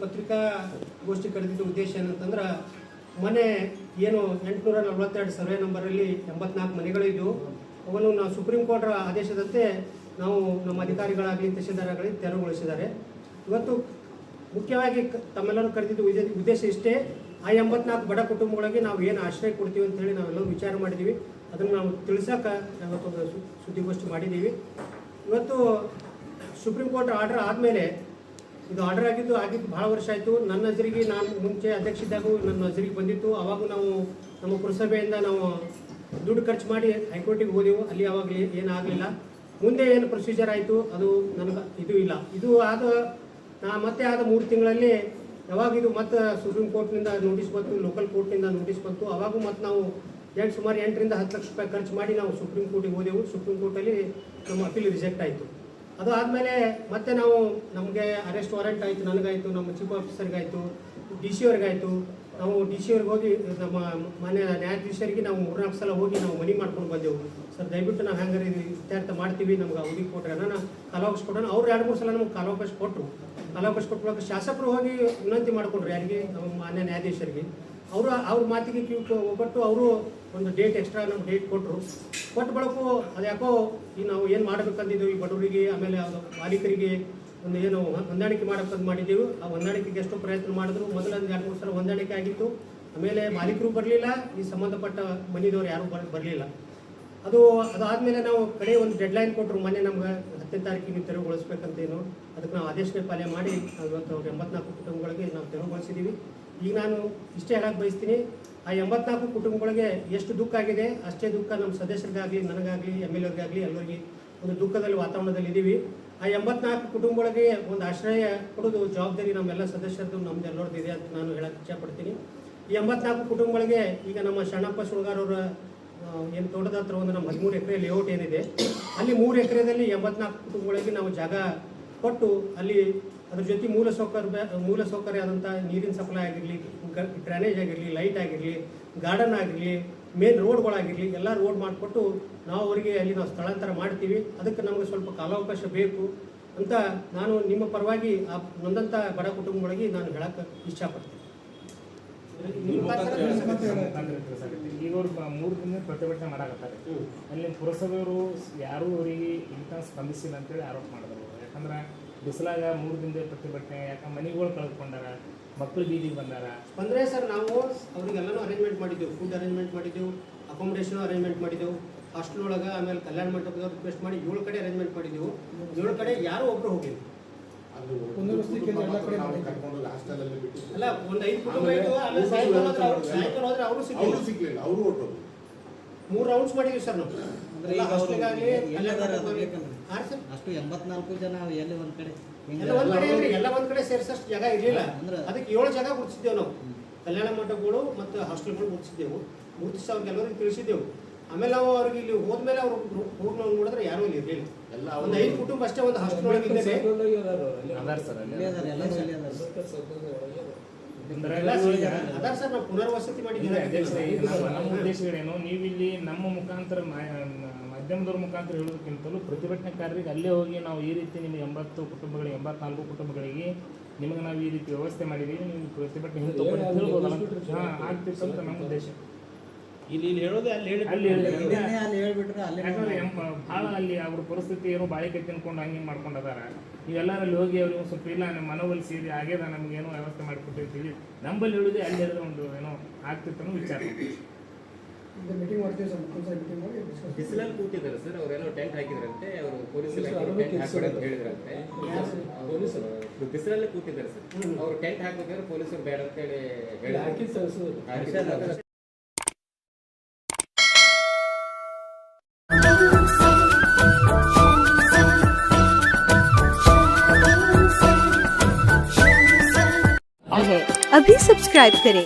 ಪತ್ರಿಕಾಗೋಷ್ಠಿ ಕರೆದಿದ್ದ ಉದ್ದೇಶ ಏನಂತಂದ್ರೆ, ಮನೆ ಏನು ಎಂಟುನೂರ ನಲವತ್ತೆರಡು ಸರ್ವೆ ನಂಬರಲ್ಲಿ ಎಂಬತ್ನಾಲ್ಕು ಮನೆಗಳಿದ್ದವು ಅವನ್ನು ನಾವು ಸುಪ್ರೀಂ ಕೋರ್ಟ್ರ ಆದೇಶದಂತೆ ನಾವು ನಮ್ಮ ಅಧಿಕಾರಿಗಳಾಗಲಿ ತಹಸೀಲ್ದಾರಾಗಲಿ ತೆರವುಗೊಳಿಸಿದ್ದಾರೆ. ಇವತ್ತು ಮುಖ್ಯವಾಗಿ ತಮ್ಮೆಲ್ಲರೂ ಕರೆದಿದ್ದು ಉದ್ದೇ- ಉದ್ದೇಶ ಇಷ್ಟೇ. ಆ ಎಂಬತ್ನಾಲ್ಕು ಬಡ ಕುಟುಂಬಗಳಿಗೆ ನಾವು ಏನು ಆಶ್ರಯ ಕೊಡ್ತೀವಿ ಅಂತ ಹೇಳಿ ನಾವೆಲ್ಲರೂ ವಿಚಾರ ಮಾಡಿದ್ದೀವಿ ಅದನ್ನು ನಾವು ತಿಳಿಸೋಕೆ ಇವತ್ತೊಂದು ಸು- ಸುದ್ದಿಗೋಷ್ಠಿ ಮಾಡಿದ್ದೀವಿ ಇವತ್ತು ಸುಪ್ರೀಂ ಕೋರ್ಟ್ ಆರ್ಡರ್ ಆದಮೇಲೆ ಇದು ಆರ್ಡರ್ ಆಗಿದ್ದು ಆಗಿದ್ದು ಭಾಳ ವರ್ಷ ಆಯಿತು. ನನ್ನ ನಜರಿಗೆ ನಾನು ಮುಂಚೆ ಅಧ್ಯಕ್ಷ ಇದ್ದಾಗೂ ನನ್ನ ನಜರಿಗೆ ಬಂದಿತ್ತು. ಅವಾಗ ನಾವು ನಮ್ಮ ಪುರಸಭೆಯಿಂದ ನಾವು ದುಡ್ಡು ಖರ್ಚು ಮಾಡಿ ಹೈಕೋರ್ಟಿಗೆ ಹೋದೆವು. ಅಲ್ಲಿ ಅವಾಗ ಏನಾಗಲಿಲ್ಲ. ಮುಂದೆ ಏನು ಪ್ರೊಸೀಜರ್ ಆಯಿತು, ಅದು ನನಗೆ ಇದು ಇಲ್ಲ. ಇದು ಆದ, ನಾ ಮತ್ತೆ ಆದ ಮೂರು ತಿಂಗಳಲ್ಲಿ ಯಾವಾಗ ಇದು ಮತ್ತೆ ಸುಪ್ರೀಂ ಕೋರ್ಟ್ನಿಂದ ನೋಟಿಸ್ ಬಂತು ಲೋಕಲ್ ಕೋರ್ಟ್ನಿಂದ ನೋಟಿಸ್ ಬಂತು. ಅವಾಗೂ ಮತ್ತೆ ನಾವು ಎಂಟು ಸುಮಾರು ಎಂಟರಿಂದ ಹತ್ತು ಲಕ್ಷ ರೂಪಾಯಿ ಖರ್ಚು ಮಾಡಿ ನಾವು ಸುಪ್ರೀಂ ಕೋರ್ಟಿಗೆ ಹೋದೆವು. ಸುಪ್ರೀಂ ಕೋರ್ಟಲ್ಲಿ ನಮ್ಮ ಅಪೀಲ್ ರಿಜೆಕ್ಟ್ ಆಯಿತು. ಅದು ಆದಮೇಲೆ ಮತ್ತೆ ನಾವು ನಮಗೆ ಅರೆಸ್ಟ್ ವಾರೆಂಟ್ ಆಯಿತು, ನನಗಾಯಿತು, ನಮ್ಮ ಚೀಫ್ ಆಫೀಸರ್ಗಾಯಿತು ಡಿ ಸಿ ಅವ್ರಿಗಾಯಿತು. ನಾವು ಡಿ ಸಿ ಅವ್ರಿಗೆ ಹೋಗಿ, ನಮ್ಮ ಮನೆ ನ್ಯಾಯಾಧೀಶರಿಗೆ ನಾವು ಮೂರ್ನಾಲ್ಕು ಸಲ ಹೋಗಿ ನಾವು ಮನಿ ಮಾಡ್ಕೊಂಡು ಬಂದೆವು. ಸರ್, ದಯವಿಟ್ಟು ನಾವು ಇದು ಇತ್ಯರ್ಥ ಮಾಡ್ತೀವಿ, ನಮ್ಗೆ ಅವಧಿ ಕೊಟ್ಟರೆ ನಾನು ಕಾಲಾವಕಾಶ ಕೊಡೋಣ ಅವ್ರು ಎರಡು ಮೂರು ಸಲ ನಮ್ಗೆ ಕಾಲಾವಕಾಶ ಕೊಟ್ಟರು ಕಾಲಾವಕಾಶ ಕೊಟ್ಟು ಶಾಸಕರು ಹೋಗಿ ವಿನಂತಿ ಮಾಡಿಕೊಂಡ್ರು ಯಾರಿಗೆ? ನಮ್ಮ ಮಾನ್ಯ ನ್ಯಾಯಾಧೀಶರಿಗೆ. ಅವರು ಅವ್ರ ಮಾತಿಗೆ ಒಬ್ಬಟ್ಟು ಅವರು ಒಂದು ಡೇಟ್ ಎಕ್ಸ್ಟ್ರಾ ನಮ್ಗೆ ಡೇಟ್ ಕೊಟ್ಟರು ಕೊಟ್ಟ ಬಳಕು ಅದು ಯಾಕೋ ಈ ನಾವು ಏನು ಮಾಡಬೇಕಂದಿದ್ದೇವೆ ಈ ಬಡವರಿಗೆ, ಆಮೇಲೆ ಮಾಲೀಕರಿಗೆ ಒಂದು ಏನು ಹೊಂದಾಣಿಕೆ ಮಾಡಬೇಕಂತ ಮಾಡಿದ್ದೀವಿ. ಆ ಹೊಂದಾಣಿಕೆಗೆ ಎಷ್ಟೋ ಪ್ರಯತ್ನ ಮಾಡಿದ್ರು. ಮೊದಲ ಎರಡು ಮೂರು ಸಲ ಹೊಂದಾಣಿಕೆ ಆಗಿತ್ತು. ಆಮೇಲೆ ಮಾಲೀಕರು ಬರಲಿಲ್ಲ, ಈ ಸಂಬಂಧಪಟ್ಟ ಮನಿದವ್ರು ಯಾರೂ ಬರ್ ಬರಲಿಲ್ಲ. ಅದು ಅದಾದಮೇಲೆ ನಾವು ಕಡೆ ಒಂದು ಡೆಡ್ಲೈನ್ ಕೊಟ್ಟರು ಮನೆ ನಮ್ಗೆ ಹತ್ತನೇ ತಾರೀಕಿಗೆ ತೆರವುಗೊಳಿಸ್ಬೇಕಂತೇನು. ಅದಕ್ಕೆ ನಾವು ಆದೇಶನೇ ಪಾಲನೆ ಮಾಡಿ, ನಾವು ಇವತ್ತು ಎಂಬತ್ನಾಲ್ಕು ಕುಟುಂಬಗಳಿಗೆ ನಾವು ತೆರವುಗೊಳಿಸಿದ್ದೀವಿ ಈಗ ನಾನು ಇಷ್ಟೇ ಹೇಳಕ್ಕೆ ಬಯಸ್ತೀನಿ, ಆ ಎಂಬತ್ನಾಲ್ಕು ಕುಟುಂಬಗಳಿಗೆ ಎಷ್ಟು ದುಃಖ ಆಗಿದೆ, ಅಷ್ಟೇ ದುಃಖ ನಮ್ಮ ಸದಸ್ಯರಿಗಾಗಲಿ, ನನಗಾಗಲಿ, ಎಂ ಎಲ್ ಎಗಾಗಲಿ ಎಲ್ಲರಿಗೆ ಒಂದು ದುಃಖದಲ್ಲಿ ವಾತಾವರಣದಲ್ಲಿ ಇದ್ದೀವಿ ಆ ಎಂಬತ್ನಾಲ್ಕು ಕುಟುಂಬಗಳಿಗೆ ಒಂದು ಆಶ್ರಯ ಕೊಡೋದು ಜವಾಬ್ದಾರಿ ನಮ್ಮೆಲ್ಲ ಸದಸ್ಯರದ್ದು, ನಮ್ದು ಎಲ್ಲರದ್ದು ಇದೆ ಅಂತ ನಾನು ಹೇಳಕ್ಕೆ ಇಷ್ಟಪಡ್ತೀನಿ ಈ ಎಂಬತ್ನಾಲ್ಕು ಕುಟುಂಬಗಳಿಗೆ ಈಗ ನಮ್ಮ ಶರಣಪ್ಪ ಸುಳ್ಗಾರವರ ಏನು ತೋಟದ ಹತ್ರ ಒಂದು ನಮ್ಮ ಹದಿಮೂರು ಎಕರೆ ಲೇಔಟ್ ಏನಿದೆ, ಅಲ್ಲಿ ಮೂರು ಎಕರೆದಲ್ಲಿ ಎಂಬತ್ನಾಲ್ಕು ಕುಟುಂಬಗಳಿಗೆ ನಾವು ಜಾಗ ಕೊಟ್ಟು ಅಲ್ಲಿ ಅದ್ರ ಜೊತೆ ಮೂಲ ಸೌಕರ್ಯ ಮೂಲ ಸೌಕರ್ಯ ಆದಂಥ ನೀರಿನ ಸಪ್ಲೈ ಆಗಿರಲಿ ಡ್ರೈನೇಜ್ ಆಗಿರಲಿ, ಲೈಟ್ ಆಗಿರಲಿ, ಗಾರ್ಡನ್ ಆಗಿರಲಿ, ಮೇನ್ ರೋಡ್ಗಳಾಗಿರಲಿ, ಎಲ್ಲ ರೋಡ್ ಮಾಡಿಕೊಟ್ಟು ನಾವು ಅವರಿಗೆ ಅಲ್ಲಿ ನಾವು ಸ್ಥಳಾಂತರ ಮಾಡ್ತೀವಿ. ಅದಕ್ಕೆ ನಮಗೆ ಸ್ವಲ್ಪ ಕಾಲಾವಕಾಶ ಬೇಕು ಅಂತ ನಾನು ನಿಮ್ಮ ಪರವಾಗಿ ಆ ನೊಂದಂಥ ಬಡ ಕುಟುಂಬಗಳಿಗೆ ನಾನು ಹೇಳಕ್ಕೆ ಇಷ್ಟಪಡ್ತೀನಿ. ಮೂರು ದಿನ ಪ್ರತಿಭಟನೆ ಮಾಡಾಕತ್ತಾರೆ. ಅಲ್ಲಿ ಪುರಸಭೆಯವರು ಯಾರೂ ಅವರಿಗೆ ಇಂಥ ಸ್ಪಂದಿಸಿಲ್ಲ ಅಂತೇಳಿ ಆರೋಪ ಮಾಡಿದ್ರು. ಯಾಕಂದ್ರೆ ಬಿಸಿಲಾಗ ಮೂರು ದಿನದ ಪ್ರತಿಭಟನೆ ಯಾಕಂದ್ರೆ ಮನೆಗಳು ಕಳೆದುಕೊಂಡಾರ ಮಕ್ಕಳು ಬೀದಿಗೆ ಬಂದಾರ. ಅಂದರೆ ಸರ್ ನಾವು ಅವ್ರಿಗೆಲ್ಲನೂ ಅರೇಂಜ್ಮೆಂಟ್ ಮಾಡಿದ್ದೆವು ಫುಡ್ ಅರೇಂಜ್ಮೆಂಟ್ ಮಾಡಿದ್ದೆವು ಅಕಾಮಿಡೇಷನ್ ಅರೇಂಜ್ಮೆಂಟ್ ಮಾಡಿದ್ದೆವು. ಹಾಸ್ಟೆಲ್ ಒಳಗೆ ಆಮೇಲೆ ಕಲ್ಯಾಣ ಮಂಟಪದವ್ರು ರಿಕ್ವೆಸ್ಟ್ ಮಾಡಿ ಏಳು ಕಡೆ ಅರೇಂಜ್ಮೆಂಟ್ ಮಾಡಿದ್ದೆವು. ಏಳು ಕಡೆ ಯಾರು ಒಬ್ಬರು ಹೋಗಿಲ್ಲ. ಅಲ್ಲ ಒಂದು ಐದು ಕುಟುಂಬ ಇದ್ದು ಆಮೇಲೆ ಸಾಯಂಕಾಲ ಹೋದ್ರೆ ಅವ್ರು ಸಾಯಂಕಾಲ ಹೋದ್ರೆ ಅವರು ಸಿಗಲಿಲ್ಲ. ಅವರು ಹೊರಟೋದು ಮೂರು ರೌಂಡ್ಸ್ ಮಾಡಿದ್ವಿ ಸರ್ ನಾವು. ಅಂದ್ರೆ ಎಲ್ಲ ಹಾಸ್ಟೆಲ್ಗಾಗಲಿ? ಹಾಂ ಸರ್ ಅಷ್ಟು ಎಂಬತ್ನಾಲ್ಕು ಜನ ಎಲ್ಲಿ ಒಂದ್ ಕಡೆ? ಹಿಂಗ ಎಲ್ಲ ಒಂದ್ ಕಡೆ ಇಲ್ರಿ ಎಲ್ಲ ಒಂದ್ ಕಡೆ ಸೇರ್ಸಷ್ಟು ಜಾಗ ಇರಲಿಲ್ಲ. ಅಂದ್ರೆ- ಅದಕ್ಕೆ ಏಳು ಜಾಗ ಗುರುತಿಸಿದ್ದೇವೆ ನಾವು. ಕಲ್ಯಾಣ ಮಂಟಪಗಳು ಮತ್ತು ಹಾಸ್ಟೆಲ್ಗಳು ಗುರುತಿಸಿದ್ದೆವು. ಗುರುತಿಸಿ ಅವ್ರಿಗೆ ಎಲ್ಲರಿಗೂ ತಿಳಿಸಿದ್ದೆವು. ಆಮೇಲೆ ನಾವು ಅವ್ರಿಗೆ ಇಲ್ಲಿ ಹೋದ್ಮೇಲೆ ಅವ್ರು ಹೋಗಿ ನಾವು ನೋಡಿದ್ರೆ ಯಾರೂ ಇಲ್ಲಿ ಇರಲಿಲ್ಲ. ಎಲ್ಲ ಒಂದು ಐದು ಕುಟುಂಬ ಅಷ್ಟೇ ಒಂದು ಹಾಸ್ಟೆಲ್ ಒಳಗೆ ಇದ್ದೇವೆ ಅದಾರ ಸರ್ ಇಲ್ಲೇ ಅಲ್ಲಿ ಅದಾರ ಎಲ್ಲರೂ ಇಲ್ಲೇ ಅದಾರ ಪುನರ್ವಸತಿ ನಮ್ಮ ಉದ್ದೇಶಗಳೇನು ನೀವಿಲ್ಲಿ ನಮ್ಮ ಮುಖಾಂತರ ಮಾ- ಮಾಧ್ಯಮದವ್ರ ಮುಖಾಂತರ ಹೇಳೋದಕ್ಕಿಂತಲೂ ಪ್ರತಿಭಟನಾಕಾರರಿಗೆ ಅಲ್ಲೇ ಹೋಗಿ ನಾವು ಈ ರೀತಿ ನಿಮಗೆ ಎಂಬತ್ತು ಕುಟುಂಬಗಳಿಗೆ ಎಂಬತ್ನಾಲ್ಕು ಕುಟುಂಬಗಳಿಗೆ ನಿಮಗೆ ನಾವು ಈ ರೀತಿ ವ್ಯವಸ್ಥೆ ಮಾಡಿದ್ದೀವಿ ನೀವು ಪ್ರತಿಭಟನೆ ಹಾಂ ಆಗ್ತಿತ್ತು ಅಂತ ನಮ್ಮ ಉದ್ದೇಶ. ಇಲ್ಲಿ ಇಲ್ಲಿ ಹೇಳೋದೇ ಅಲ್ಲಿ ಹೇಳಿ ಅಲ್ಲಿ ಹೇಳಿದ್ರೆ ಇದನ್ನೇ ಅಲ್ಲಿ ಹೇಳ್ಬಿಟ್ರೆ ಅಲ್ಲೇ ಯಾಕಂದ್ರೆ ಎಂ- ಭಾಳ ಅಲ್ಲಿ ಅವ್ರ ಪರಿಸ್ಥಿತಿ ಏನೋ ಬಾಳಿಕೆ ತಿನ್ಕೊಂಡು ಹಂಗೆ ಮಾಡ್ಕೊಂಡು ಅದಾರ ಇವೆಲ್ಲ ಅಲ್ಲಿ ಹೋಗಿ ಅವ್ರಿಗೆ ಒಂದು ಸ್ವಲ್ಪ ಇಲ್ಲ ನಮ್ಮ ಮನವೊಲಿಸಿ ಸೇರಿ ಆಗ್ಯದ ನಮ್ಗೆ ಏನೋ ವ್ಯವಸ್ಥೆ ಮಾಡಿಕೊಟ್ಟಿರ್ತೀವಿ ನಂಬಲ್ಲಿ ಹೇಳುದೇ ಅಲ್ಲಿ ಹೇಳಿದ್ರೆ ಒಂದು ಏನೋ ಆಗ್ತಿತ್ತು ಅನ್ನೋ ವಿಚಾರ. ಮೀಟಿಂಗ್ ಮಾಡ್ತೀವಿ ಸರ್ ಮತ್ತೊಂದ್ಸಲ ಮೀಟಿಂಗ್ ಮಾಡಿ discuss ಬಿಸಿಲಲ್ಲಿ ಕೂತಿದ್ದಾರೆ ಸರ್ ಅವರೆಲ್ಲ ಟೆಂಟ್ ಹಾಕಿದ್ರಂತೆ ಅವರು ಪೊಲೀಸ್ ಟೆಂಟ್ ಹಾಕ್ಬೇಡಿ ಅಂತ ಹೇಳಿದ್ರಂತೆ? ಪೊಲೀಸರು ಬಿಸಿಲಲ್ಲಿ ಕೂತಿದ್ದಾರೆ ಸರ್. ಅವರು ಟೆಂಟ್ ಹಾಕ್ಬೇಕಾದ್ರೆ ಪೊಲೀಸರು ಬೇಡ ಅಂತ ಹೇಳಿ ಹೇಳಿದ್ರು. ಸರ್. भी सब्सक्राइब करें।